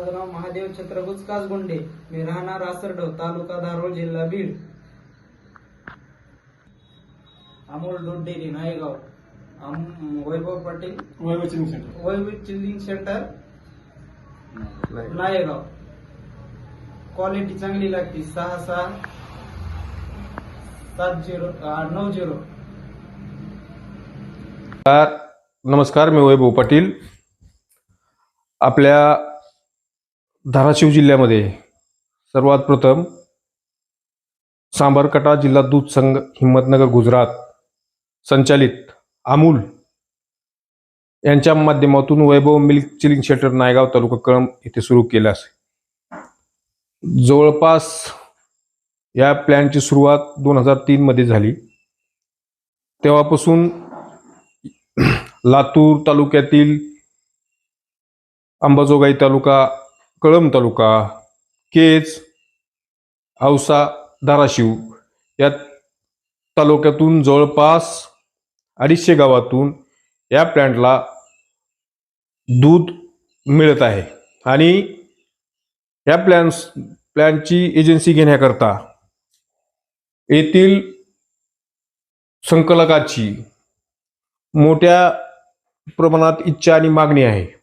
महादेव छत्रगुज कासगुंडे मी राहणार आसरडव तालुका धारोळ जिल्हा बीड. अमोल दूध डेअरी नायगाव. आम- Vaibhav Patil. Vaibhav chilling centre. Vaibhav chilling centre. Naigaon. Quality चांगली लागते. सहा सहा. सात झिरो नऊ झिरो. नमस्कार नमस्कार मी वैभव पाटील. आपल्या धाराशिव जिल्ह्यामध्ये सर्वात प्रथम सांबरकटा जिल्हा दूध संघ हिंमतनगर गुजरात संचालित अमूल यांच्या माध्यमातून Vaibhav milk chilling shelter Naigaon taluka Kalamb येथे सुरू केल्यास जवळपास या प्लॅनची सुरुवात दोन हजार तीनमध्ये झाली. तेव्हापासून लातूर तालुक्यातील अंबाजोगाई तालुका कळंब तालुका केज औसा धाराशिव या तालुक्यातून जवळपास अडीचशे गावातून या प्लॅन्टला दूध मिळत आहे. आणि या प्लॅन्स प्लॅनची एजन्सी घेण्याकरता येथील संकलकाची मोठ्या प्रमाणात इच्छा आणि मागणी आहे.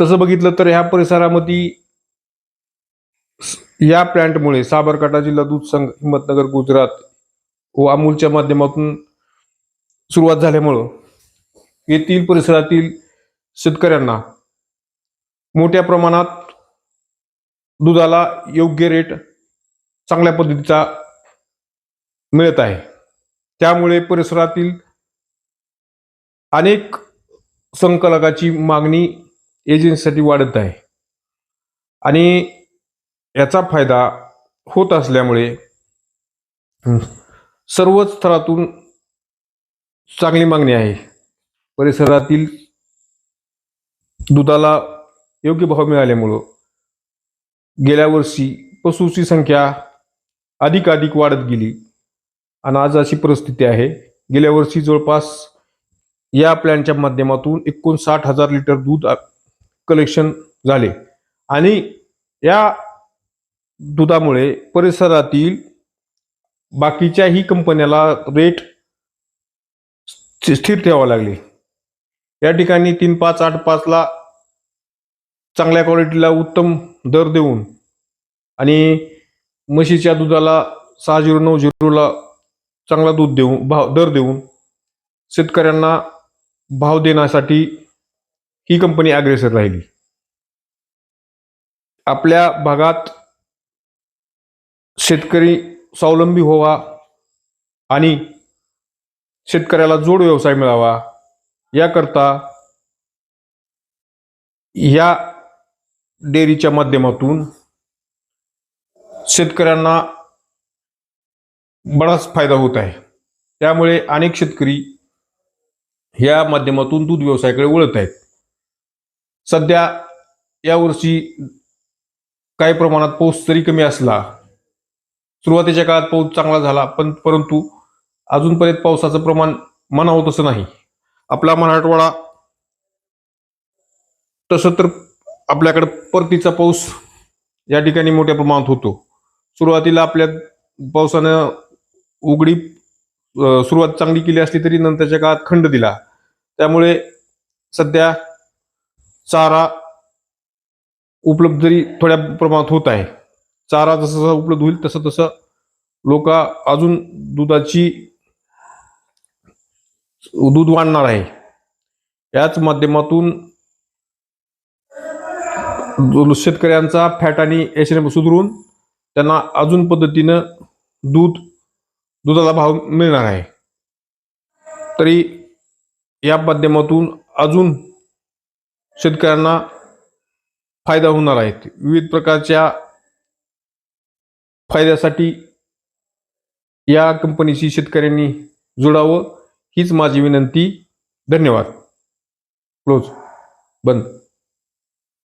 तसं बघितलं तर ह्या परिसरामध्ये या प्लॅन्टमुळे साबरकाठा जिल्हा दूध संघ हिंमतनगर गुजरात व अमूलच्या माध्यमातून सुरुवात झाल्यामुळं येथील परिसरातील शेतकऱ्यांना मोठ्या प्रमाणात दुधाला योग्य रेट चांगल्या पद्धतीचा मिळत आहे. त्यामुळे परिसरातील अनेक संकलकाची मागणी एजन्सीसाठी वाढत आहे. आणि याचा फायदा होत असल्यामुळे सर्वच स्तरातून चांगली मागणी आहे. परिसरातील दुधाला योग्य भाव मिळाल्यामुळं गेल्या वर्षी पशूची संख्या अधिक अधिक वाढत गेली. आणि आज अशी परिस्थिती आहे. गेल्या वर्षी जवळपास या प्लॅनच्या माध्यमातून एकोणसाठ हजार लिटर दूध कलेक्शन झाले. आणि या दुधामुळे परिसरातील बाकीच्याही कंपन्याला रेट स्थिर ठेवावं लागले. या ठिकाणी तीन पाच आठ पाचला चांगल्या क्वालिटीला उत्तम दर देऊन आणि म्हशीच्या दुधाला सहा झिरो नऊ झिरोला चांगला दूध देऊन भाव दर देऊन शेतकऱ्यांना भाव देण्यासाठी ही कंपनी अग्रेसर राहिली. आपल्या भागात शेतकरी स्वावलंबी व्हावा आणि शेतकऱ्याला जोड व्यवसाय मिळावा याकरता या डेअरीच्या माध्यमातून शेतकऱ्यांना बराच फायदा होत आहे. त्यामुळे अनेक शेतकरी या माध्यमातून दूध व्यवसायाकडे वळत आहेत. सध्या यावर्षी काही प्रमाणात पाऊस तरी कमी असला सुरुवातीच्या काळात पाऊस चांगला झाला पण परंतु अजूनपर्यंत पावसाचं प्रमाण म्हणावं तसं नाही. आपला मराठवाडा तसं तर आपल्याकडे परतीचा पाऊस या ठिकाणी मोठ्या प्रमाणात होतो. सुरुवातीला आपल्या पावसानं उघडी सुरुवात चांगली केली असली तरी नंतरच्या काळात खंड दिला. त्यामुळे सध्या चारा उपलब्ध जरी थोड्या प्रमाणात होत आहे चारा जसं जसं उपलब्ध होईल तसं तसं लोक अजून दुधाची दूध वाढणार आहे. याच माध्यमातून शेतकऱ्यांचा फॅट आणि एच सुधरून त्यांना अजून पद्धतीनं दूध दुधाला भाव मिळणार आहे. तरी या माध्यमातून अजून शेतकऱ्यांना फायदा होणार आहे. विविध प्रकारच्या फायद्यासाठी या कंपनीशी शेतकऱ्यांनी जोडावं हीच माझी विनंती. धन्यवाद. क्लोज. बंद.